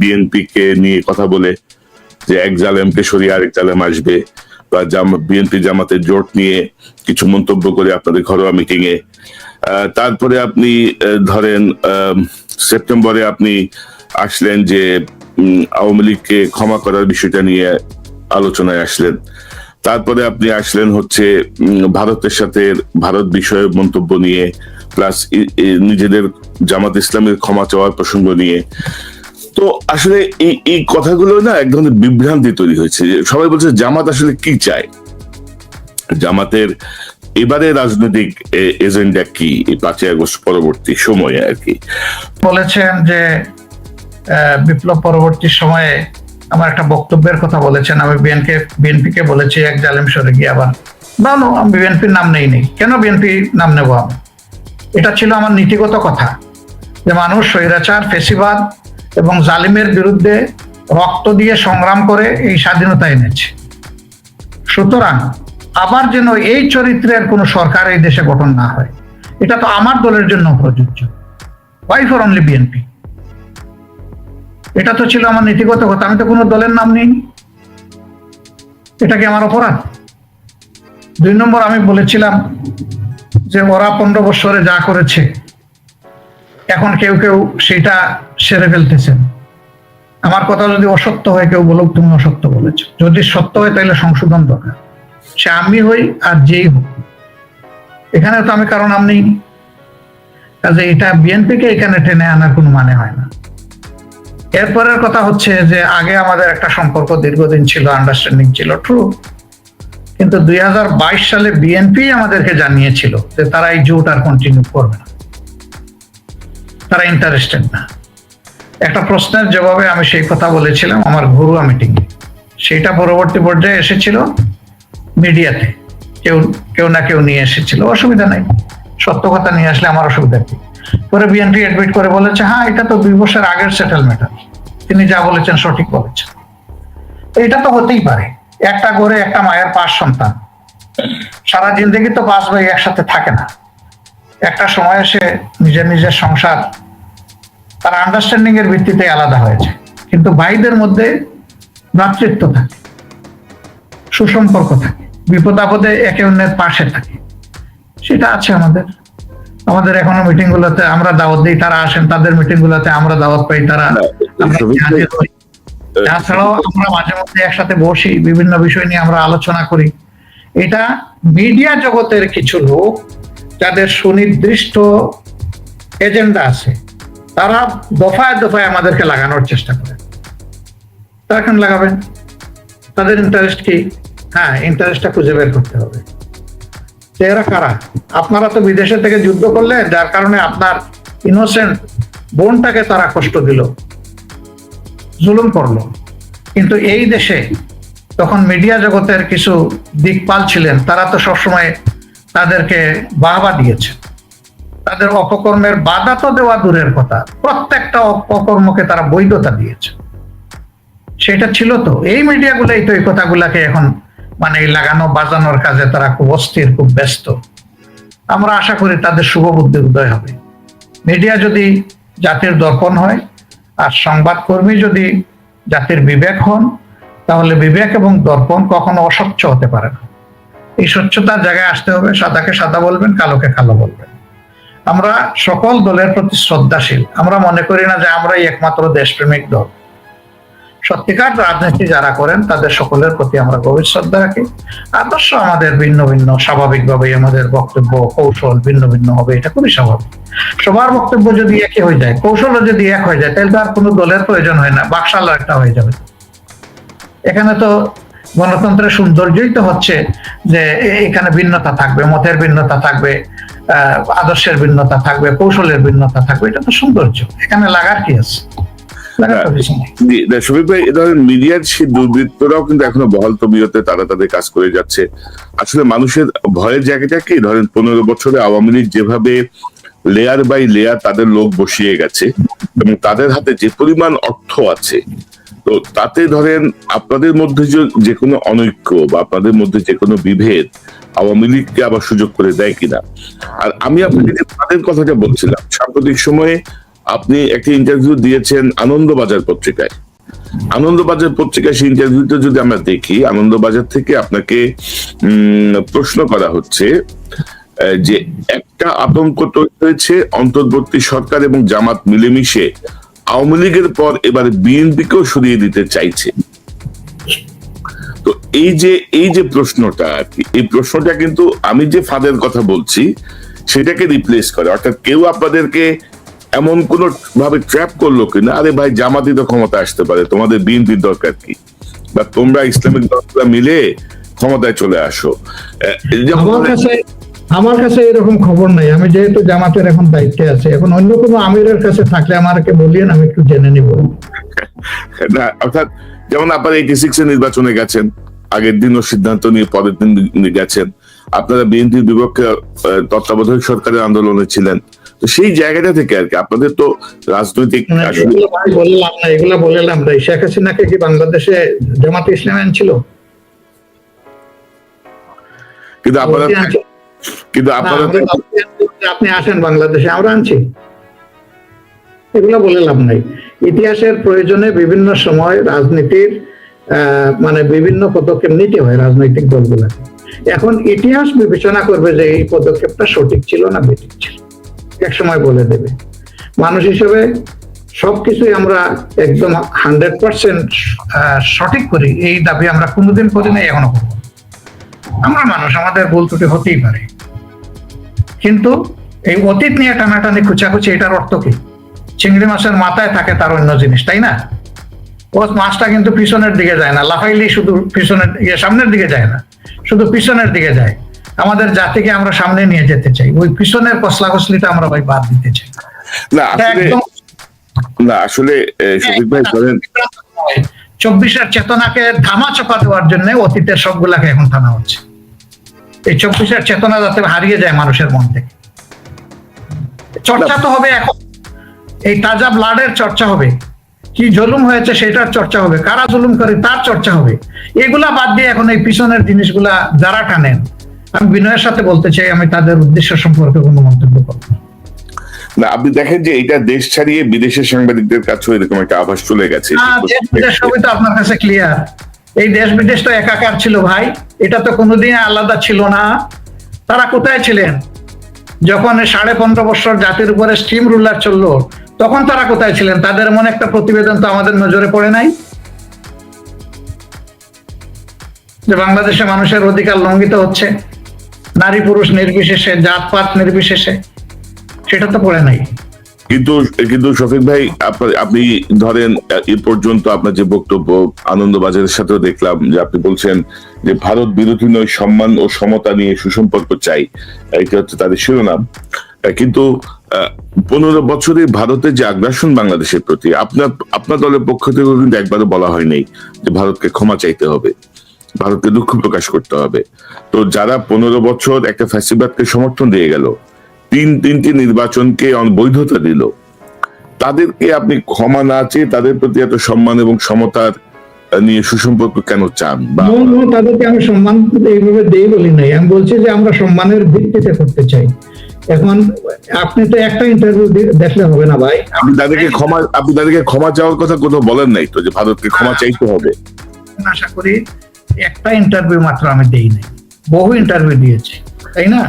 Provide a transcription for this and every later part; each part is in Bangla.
বিএনপি কে নিয়ে কথা বলে যে এক জালেমকে সরিয়ে আরেক জালেম আসবে, বা বিএনপি জামাতের জোট নিয়ে কিছু মন্তব্য করে আপনাদের ঘরোয়া মিটিং এ। তারপরে আপনি ধরেন সেপ্টেম্বরে আপনি আসলেন যে আওয়ামী লীগকে ক্ষমা করার বিষয়টা নিয়ে আলোচনায় আসলেন। তারপরে আপনি আসলেন হচ্ছে ভারতের সাথে ভারত বিষয়ে মন্তব্য নিয়ে, প্লাস নিজেদের জামাত ইসলামের ক্ষমা চাওয়ার প্রসঙ্গ নিয়ে। তো আসলে এই এই কথাগুলো না এক ধরনের বিভ্রান্তি তৈরি হয়েছে সবাই বলছে জামাত আসলে কি চায়? জামাতের এবারে রাজনৈতিক এজেন্ডা কি? পাঁচই আগস্ট পরবর্তী সময়ে আর কি। বলেছেন যে বিপ্লব পরবর্তী সময়ে আমার একটা বক্তব্যের কথা বলেছেন। আমি বিএনকে বিএনপি কে বলেছি, এক জালেম সরে গিয়ে আবার, না, নো, আমি বিএনপির নাম নেই নেই। কেন বিএনপি নাম নেব আমি? এটা ছিল আমার নীতিগত কথা। যে মানুষ স্বৈরাচার, ফেসিবাদ এবং জালিমের বিরুদ্ধে রক্ত দিয়ে সংগ্রাম করে এই স্বাধীনতা এনেছে। সুতরাং আবার যেন এই চরিত্রের কোনো সরকার এই দেশে গঠন না হয়, এটা তো আমার দলের জন্য প্রযোজ্য। ওয়াই ফর অনলি বিএনপি এটা তো ছিল আমার নীতিগত কথা, আমি তো কোনো দলের নাম নেই এটা কি আমার অপরাধ? দুই নম্বর আমি বলেছিলাম যে ওরা পনেরো বছরে যা করেছে, এখন কেউ কেউ সেটা সেরে ফেলতেছেন। আমার কথা যদি অসত্য হয়, কেউ বলুক তুমি অসত্য বলেছ। যদি সত্য হয় তাহলে সংশোধন দরকার। সে আমি হই আর যেই হোক। এখানে তো আমি কারণ নেই কাজে এটা বিএনপিকে এখানে টেনে আনার কোনো মানে হয় না। এরপরের কথা হচ্ছে যে, আগে আমাদের একটা সম্পর্ক দীর্ঘদিন ছিল আন্ডারস্ট্যান্ডিং ছিল ট্রু কিন্তু দুই হাজার বাইশ সালে বিএনপি আমাদেরকে জানিয়েছিল যে, তারা এই জোট আর কন্টিনিউ করবে না। তারা ইন্টারেস্টেড না। একটা প্রশ্নের জবাবে আমি সেই কথা বলেছিলাম, আমার ঘরোয়া মিটিং সেটা পরবর্তী পর্যায়ে এসেছিল মিডিয়াতে। কেউ কেউ না কেউ নিয়ে এসেছিল, অসুবিধা নাই। সত্য কথা নিয়ে আসলে আমার অসুবিধা কি? পরে বিএনপি অ্যাডমিট করে বলেছে হ্যাঁ এটা তো দুই বছর আগের সেটেলমেন্ট তিনি যা বলেছেন সঠিক বলেছেন। এটা তো হতেই পারে। একটা ঘরে একটা মায়ের পাঁচ সন্তান। সারা জিন্দগি তো পাঁচ ভাই একসাথে থাকে না। একটা সময় এসে নিজের নিজের সংসার তার আন্ডারস্ট্যান্ডিং এর ভিত্তিতে আলাদা হয়েছে। কিন্তু ভাইদের মধ্যে ভ্রাতৃত্ব থাকে সুসম্পর্ক থাকে বিপদ আপদে একে অন্যের পাশে থাকে। সেটা আছে আমাদের। আমাদের এখনও মিটিং গুলোতে আমরা দাওয়াত দিই তারা আসেন তাদের মিটিং গুলোতে আমরা দাওয়াত পাই তারা। তাছাড়াও আমরা মাঝে মধ্যে একসাথে বসি বিভিন্ন বিষয় নিয়ে আমরা আলোচনা করি। এটা মিডিয়া জগতের কিছু লোক যাদের সুনির্দিষ্ট এজেন্ডা আছে তারা দফায় দফায় আমাদেরকে লাগানোর চেষ্টা করে। তারা কেন লাগাবেন তাদের ইন্টারেস্ট কি? হ্যাঁ ইন্টারেস্টটা খুঁজে বের করতে হবে। এরা কারা? আপনারা তো বিদেশে থেকে যুদ্ধ করলেন যার কারণে আপনার ইনোসেন্ট বোনটাকে তারা কষ্ট দিল, জুলুম করল। কিন্তু এই দেশে তখন মিডিয়া জগতের কিছু দিকপাল ছিলেন, তারা তো সবসময় তাদেরকে বাহবা দিয়েছে। তাদের অপকর্মের বাধা তো দেওয়া দূরের কথা। প্রত্যেকটা অপকর্মকে তারা বৈধতা দিয়েছে। সেটা ছিল তো। এই মিডিয়াগুলাই তো এই কথাগুলাকে এখন মানে লাগানো, বাজানোর কাজে তারা খুব অস্থির, খুব ব্যস্ত। আমরা আশা করি তাদের শুভ বুদ্ধি উদয় হবে। মিডিয়া যদি জাতির দর্পণ হয় আর সংবাদকর্মী যদি জাতির বিবেক হন, তাহলে বিবেক এবং দর্পণ কখনো অস্বচ্ছ হতে পারে না। এই স্বচ্ছতার জায়গায় আসতে হবে, সাদাকে সাদা বলবেন, কালোকে কালো বলবেন। আমরা সকল দলের প্রতি শ্রদ্ধাশীল। আমরা মনে করি না যে আমরাই একমাত্র দেশপ্রেমিক দল। সত্যিকার রাজনীতি যারা করেন, তাদের সকলের প্রতি আমরা গভীর শ্রদ্ধা রাখি। আদর্শ আমাদের ভিন্ন ভিন্ন, স্বাভাবিকভাবেই আমাদের বক্তব্য, কৌশল ভিন্ন ভিন্ন হবে, এটা খুবই স্বাভাবিক। সবার বক্তব্য যদি একই হয়ে যায়, কৌশলও যদি এক হয়ে যায়, তাহলে তো আর কোনো দলের প্রয়োজন হয় না বাকশাল একটা হয়ে যাবে। এখানে তো গণতন্ত্রের সৌন্দর্যই তো হচ্ছে যে এখানে ভিন্নতা থাকবে, মতের ভিন্নতা থাকবে। আদর্শের ভিন্নতা থাকবে, কৌশলের ভিন্নতা থাকবে, এটা তো সৌন্দর্য। এখানে লাগার কি আছে? তাদের লোক বসিয়ে গেছে এবং তাদের হাতে যে পরিমাণ অর্থ আছে, তো তাতে ধরেন আপনাদের মধ্যে যে কোনো অনৈক্য বা আপনাদের মধ্যে যে কোনো বিভেদ আওয়ামী লীগকে আবার সুযোগ করে দেয় কিনা? আর আমি আপনাকে তাদের কথাটা বলছিলাম, সাম্প্রতিক সময়ে আপনি একটা ইন্টারভিউ দিয়েছেন আনন্দবাজার পত্রিকায়। আনন্দবাজার পত্রিকায় সেই ইন্টারভিউতে যদি আমরা দেখি, আনন্দবাজার থেকে আপনাকে প্রশ্ন করা হচ্ছে যে একটা আতঙ্ক তৈরি হয়েছে অন্তর্বর্তী সরকার এবং জামাত মিলেমিশে। আওয়ামী লীগের পর এবার বিএনপিকেও সরিয়ে দিতে চাইছে। তো এই যে এই যে প্রশ্নটা আর কি, এই প্রশ্নটা কিন্তু আমি যে ফাঁদের কথা বলছি সেটাকে রিপ্লেস করে। অর্থাৎ কেউ আপনাদেরকে এমন কোন ভাবে ট্র্যাপ করল কিনা আরে ভাই জামাতি তো ক্ষমতা আসতে পারে তোমাদের বিএনপির দরকার কি? বা তোমরা ইসলামিক দলগুলো মিলে ক্ষমতায় চলে আসো। আমার কাছে আমার কাছে এরকম খবর নাই। আমি যেহেতু জামাতের এখন দায়িত্বে আছে এখন অন্য কোনো আমিরের কাছে থাকলে আমাকে বলিয়েন আমি একটু জেনে নিব। না অর্থাৎ যেমন আপনারা এইটি সিক্স এর নির্বাচনে গেছেন আগের দিনও সিদ্ধান্ত নিয়ে পরের দিন গেছেন। আপনারা বিএনপির বিপক্ষে তত্ত্বাবধায়ক সরকারের আন্দোলনে ছিলেন। তো সেই জায়গাটা থেকে আর কি আপনাদের তো রাজনৈতিক বললাম না এগুলো বললাম না শেখ হাসিনাকে কি বাংলাদেশে জামাত ইসলাম আনছিল? কিন্তু আপনারা কিন্তু আপনারা আপনি আসেন বাংলাদেশে আমরা আনছি। এগুলো বলে লাভ নাই। ইতিহাসের প্রয়োজনে বিভিন্ন সময় রাজনীতির মানে বিভিন্ন পদক্ষেপ নিতে হয় রাজনৈতিক দলগুলো এখন ইতিহাস বিবেচনা করবে যে এই পদক্ষেপটা সঠিক ছিল না বেঠিক ছিল। এক সময় বলে দেবে। মানুষ হিসেবে সবকিছুই আমরা একদম হান্ড্রেড পার্সেন্ট সঠিক করি। এই দাবি আমরা কোনোদিন করি নাই এখনও করব আমরা মানুষ, আমাদের ভুল ত্রুটি হতেই পারে। কিন্তু এই অতীত নিয়ে টানাটানি, খুচাখুচি, এটার অর্থ কি? চিংড়ি মাছের মাথায় থাকে তার অন্য জিনিস তাই না? ও মাছটা কিন্তু পিছনের দিকে যায় না লাফাইলেই শুধু পিছনের ইয়ে সামনের দিকে যায় না শুধু পিছনের দিকে যায়। আমাদের জাতিকে আমরা সামনে নিয়ে যেতে চাই ওই পিছনের কসলা কসলিটা আমরা ভাই বাদ দিতে চাই। না না আসলে শফিক ভাই বলেন। চব্বিশের চেতনাকে ধামা চাপা দেওয়ার জন্য অতীতের সবগুলাকে এখন টানা হচ্ছে। এই চব্বিশের চেতনা যাতে হারিয়ে যায় মানুষের মন থেকে। চর্চা তো হবে এখন। এই তাজা ব্লাডের চর্চা হবে। কি জুলুম হয়েছে সেটার চর্চা হবে কারা জুলুম করে তার চর্চা হবে। এগুলা বাদ দিয়ে এখন এই পিছনের জিনিসগুলা যারা টানেন আমি বিনয়ের সাথে বলতে চাই আমি তাদের উদ্দেশ্য সম্পর্কে কোনো মন্তব্য করব না। আপনি দেখেন যে এটা দেশ ছাড়িয়ে বিদেশের সাংবাদিকদের কাছেও এরকম একটা আভাস চলে গেছে। বিদেশ সবই তো আপনার কাছে ক্লিয়ার এই দেশ বিদেশ তো একাকার ছিল ভাই এটা তো কোনোদিন আলাদা ছিল না। তারা কোথায় ছিলেন? যখন সাড়ে পনেরো বছর জাতির উপরে স্টিম রুলার চলল তখন তারা কোথায় ছিলেন? তাদের এমন একটা প্রতিবেদন তো আমাদের নজরে পড়ে নাই। যে বাংলাদেশে মানুষের অধিকার লঙ্ঘিত হচ্ছে, নারী পুরুষ নির্বিশেষে, জাতপাত নির্বিশেষে, সেটা তো পড়ে নাই। কিন্তু কিন্তু শফিক ভাই, আপনার, আপনি ধরেন, এ পর্যন্ত আপনার যে বক্তব্য, আনন্দবাজারের সাথেও দেখলাম যে আপনি বলছেন যে ভারত বিরোধী নয়, সম্মান ও সমতা নিয়ে সুসম্পর্ক চাই। এটা হচ্ছে তাদের শিরোনাম। কিন্তু পনেরো বছরে ভারতের যে আগ্রাসন বাংলাদেশের প্রতি, আপনার আপনার দলের পক্ষ থেকে কিন্তু একবারও বলা হয় নাই যে ভারতকে ক্ষমা চাইতে হবে, ভারতকে দুঃখ প্রকাশ করতে হবে। তো যারা পনেরো বছর একটা ফ্যাসিবাদকে সমর্থন দিয়ে গেল, তিন, তিনটি নির্বাচনকে বৈধতা দিল, তাদেরকে আপনি ক্ষমা না চেয়ে তাদের প্রতি এত সম্মান এবং সমতার নিয়ে সুসম্পর্ক কেন চান? তাদেরকে আমি সম্মান এইভাবে দেই বলি নাই। আমি বলছি যে আমরা সম্মানের ভিত্তিতে করতে চাই। এখন আপনি তো একটা ইন্টারভিউ দেখলে হবে না ভাই। আপনি তাদেরকে ক্ষমা আপনি তাদেরকে ক্ষমা চাওয়ার কথা কোথাও বলেন নাই তো যে ভারতকে ক্ষমা চাইতে হবে। আশা করি একটা ইন্টারভিউ মাত্র আমি দেই নাই। বহু ইন্টারভিউ দিয়েছি তাই না?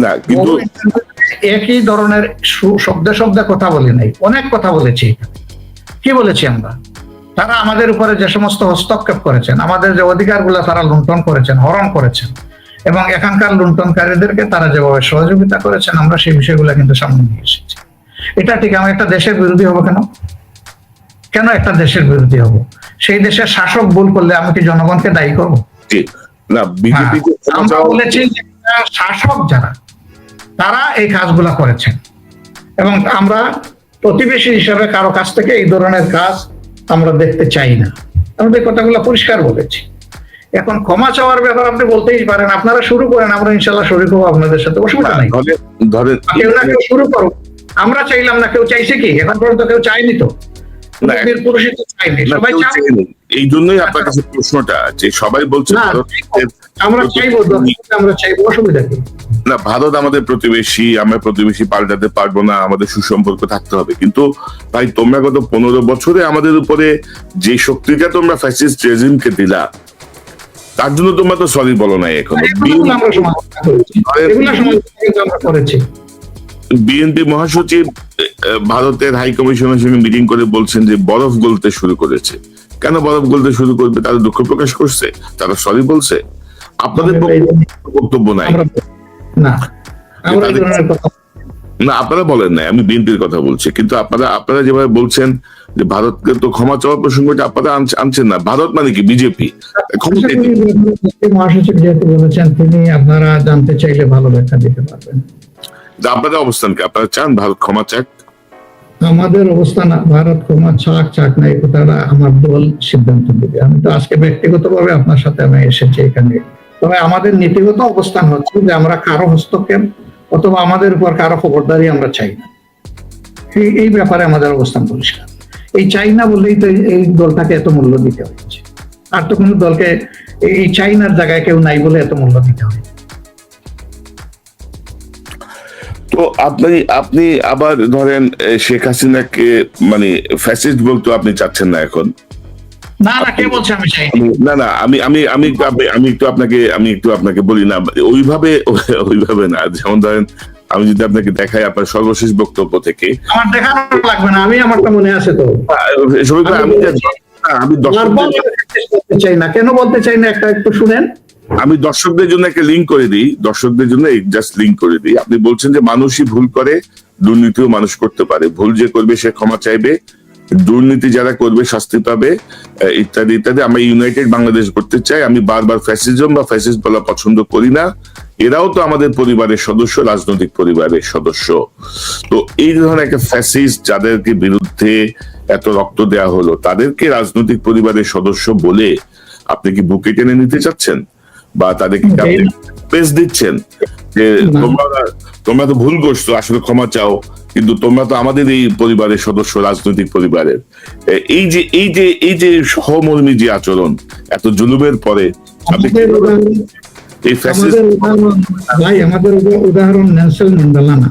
না কিন্তু একই ধরনের শব্দে শব্দে কথা বলি নাই অনেক কথা বলেছি কি বলেছি আমরা? তারা আমাদের উপরে যে সমস্ত হস্তক্ষেপ করেছেন আমাদের যে অধিকারগুলো তারা লুণ্ঠন করেছেন হরণ করেছেন এবং এখানকার লুণ্ঠনকারীদেরকে তারা যেভাবে সহযোগিতা করেছেন আমরা সেই বিষয়গুলো কিন্তু সামনে নিয়ে এসেছি। এটা ঠিক আমি একটা দেশের বিরোধী হব কেন? কেন একটা দেশের বিরোধী হব? সেই দেশের শাসক ভুল করলে আমি কি জনগণকে দায়ী করব? হ্যাঁ, আমরা বলেছি শাসক যারা তারা এই কাজগুলা করেছেন। এবং আমরা প্রতিবেশী হিসাবে কারও কাছ থেকে এই ধরনের কাজ আমরা দেখতে চাই না। আমরা এই কথাগুলো পরিষ্কার বলেছি। এখন ক্ষমা চাওয়ার ব্যাপার আপনি বলতেই পারেন আপনারা শুরু করেন আমরা ইনশাল্লাহ শুরু করব আপনাদের সাথে অসুবিধা নাই। কেউ না কেউ শুরু করো আমরা চাইলাম না কেউ চাইছে কি? এখন পর্যন্ত কেউ চাইনি তো। এই জন্যই আপনার কাছে প্রশ্নটা যে সবাই বলছে আমরা চাইব আমরা চাইব অসুবিধা কি? না ভারত আমাদের প্রতিবেশী আমরা প্রতিবেশী পাল্টাতে পারব না আমাদের সুসম্পর্ক থাকতে হবে। কিন্তু ভাই তোমরা গত পনেরো বছরে আমাদের উপরে যে শক্তিটা তোমরা ফ্যাসিস্ট রেজিমকে দিলা তার জন্য তোমরা তো সরি বলো নাই এখনও। বিএনপি মহাসচিব ভারতের হাই কমিশনের সঙ্গে মিটিং করে বলছেন যে বরফ গলতে শুরু করেছে। কেন বরফ গলতে শুরু করবে? তারা দুঃখ প্রকাশ করছে তারা সরি বলছে। আপনাদের বক্তব্য নাই। না। না, আপনারা বলেন না আমি বিএনপির কথা বলছি। কিন্তু আপনারা আপনারা যেভাবে বলছেন যে ভারতকে তো ক্ষমা চাওয়ার প্রসঙ্গটা আপনারা আনছেন না, ভারত মানে কি বিজেপি? মহাসচিব যেহেতু বলেছেন তিনি আপনারা জানতে চাইলে ভালো ব্যাখ্যা দিতে পারবেন আপনাদের অবস্থান কি? আপনারা চান ভারত ক্ষমা চাক? আমাদের অবস্থান, ভারত ক্ষমা ছাক ছাক না, এই কথাটা আমার দল সিদ্ধান্ত দিবে আমি তো আজকে ব্যক্তিগতভাবে আপনার সাথে আমি এসেছি এখানে। তবে আমাদের নীতিগত অবস্থান হচ্ছে যে আমরা কারও হস্তক্ষেপ অথবা আমাদের উপর কারও খবরদারি আমরা চাই না। এই ব্যাপারে আমাদের অবস্থান পরিষ্কার। এই চাই না বললেই তো এই- দলটাকে এত মূল্য দিতে হয়েছে আর তো কোনো দলকে এই চাইনার জায়গায় কেউ নাই বলে এত মূল্য দিতে হয়। তো আপনি আপনি আবার ধরেন শেখ হাসিনাকে মানে ফ্যাসিস্ট বলতে আপনি চাচ্ছেন না এখন। না না কে বলছে আমি না না আমি আমি আমি আমি একটু আপনাকে আমি একটু আপনাকে বলি না ওইভাবে ওইভাবে না যেমন ধরেন আমি যদি আপনাকে দেখাই আপনার সর্বশেষ বক্তব্য থেকে। আমার দেখানো লাগবে না আমি আমারটা মনে আছে তো। আহ, আমি আমি দর্শকদের চাই না কেন বলতে চাই না একটা একটু শুনেন। আমি দর্শকদের জন্য একটা লিঙ্ক করে দিই দর্শকদের জন্য জাস্ট লিঙ্ক করে দিই। আপনি বলছেন যে মানুষই ভুল করে দুর্নীতিও মানুষ করতে পারে। ভুল যে করবে সে ক্ষমা চাইবে। দুর্নীতি যারা করবে, শাস্তি পাবে ইত্যাদি ইত্যাদি। আমরা ইউনাইটেড বাংলাদেশ করতে চাই। আমি বারবার ফ্যাসিজম বা ফ্যাসিস্ট বলা পছন্দ করি না। এরাও তো আমাদের পরিবারের সদস্য, রাজনৈতিক পরিবারের সদস্য। তো এই ধরনের একটা ফ্যাসিস্ট যাদেরকে বিরুদ্ধে এত রক্ত দেওয়া হলো, তাদেরকে রাজনৈতিক পরিবারের সদস্য বলে আপনি কি বুকে টেনে নিতে চাচ্ছেন? বা তাদেরকে পেস দিচ্ছেন যে তোমরা তোমরা তো ভুল করছ আসলে ক্ষমা চাও কিন্তু তোমরা তো আমাদের এই পরিবারের সদস্য রাজনৈতিক পরিবারের। এই যে এই যে এই যে সহমর্মী যে আচরণ এত জুলুমের পরে আমাদের উদাহরণ এই ফ্যাসিস্ট ভাই আমাদের উদাহরণ নেলসন ম্যান্ডেলা না।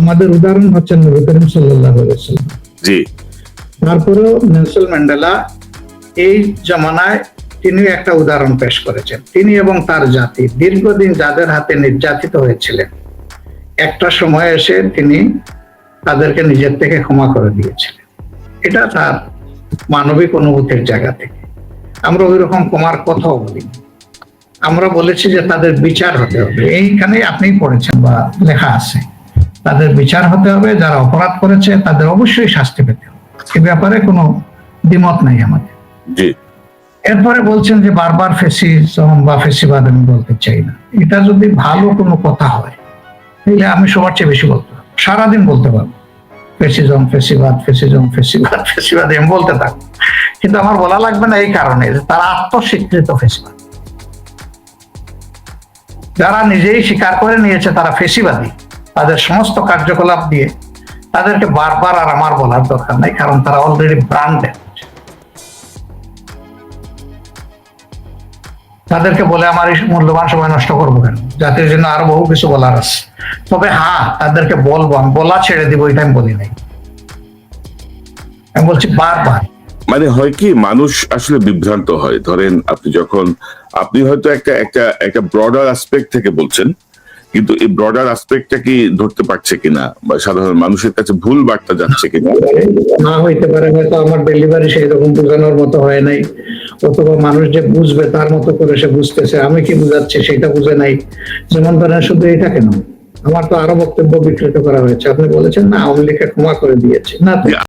আমাদের উদাহরণ হচ্ছেন নবী করিম সাল্লাল্লাহু আলাইহি জি। তারপরেও নেলসন ম্যান্ডেলা এই জামানায় তিনি একটা উদাহরণ পেশ করেছেন। তিনি এবং তার জাতি দীর্ঘদিন যাদের হাতে নির্যাতিত হয়েছিলেন, একটা সময় এসে তিনি তাদেরকে নিজের থেকে ক্ষমা করে দিয়েছিলেন। এটা তার মানবিক অনুভূতির জায়গা থেকে। আমরা ওই রকম ক্ষমার কথাও বলি। আমরা বলেছি যে তাদের বিচার হতে হবে। এইখানে আপনি পড়েছেন বা লেখা আছে। তাদের বিচার হতে হবে, যারা অপরাধ করেছে তাদের অবশ্যই শাস্তি পেতে হবে। এ ব্যাপারে কোনো দ্বিমত নাই আমাদের। জি। এরপরে বলছেন যে বারবার ফেসিজম বা ফেসিবাদ আমি বলতে চাই না। এটা যদি ভালো কোনো কথা হয়, তাহলে আমি সবার চেয়ে বেশি বলতে পারব। সারাদিন বলতে পারব। ফেসিজম ফেসিবাদ ফেসিজম ফেসিবাদ ফেসিবাদ আমি বলতে থাকব। কিন্তু আমার বলা লাগবে না এই কারণে তারা আত্মস্বীকৃত ফেসিবাদ যারা নিজেই স্বীকার করে নিয়েছে তারা ফেসিবাদী তাদের সমস্ত কার্যকলাপ দিয়ে তাদেরকে বারবার আর আমার বলার দরকার নাই, কারণ তারা অলরেডি ব্রান্ডেড তাদেরকে বলে আমার এই মূল্যবান সময় নষ্ট করব কেন? জাতির জন্য আরও বহু কিছু বলার আছে। তবে হ্যাঁ তাদেরকে বলব, আমি বলা ছেড়ে দিব, এটা আমি বলি নাই। আমি বলছি বারবার। মানে হয় কি, মানুষ আসলে বিভ্রান্ত হয়। ধরেন আপনি যখন, আপনি হয়তো একটা একটা একটা ব্রডার আসপেক্ট থেকে বলছেন কিন্তু এই ব্রডার আসপেক্টটা কি ধরতে পারছে কিনা? বা সাধারণ মানুষের কাছে ভুল বার্তা যাচ্ছে কিনা? না হইতে পারে, হয়তো আমার ডেলিভারি সেই রকম বোঝানোর মতো হয় নাই। অথবা মানুষ যে বুঝবে, তার মতো করে সে বুঝতেছে। আমি কি বুঝাচ্ছি, সেটা বুঝে নাই। যেমন ধরেন শুধু এটা কেন? আমার তো আরও বক্তব্য বিকৃত করা হয়েছে। আপনি বলেছেন, না আওয়ামী লীগকে ক্ষমা করে দিয়েছে। না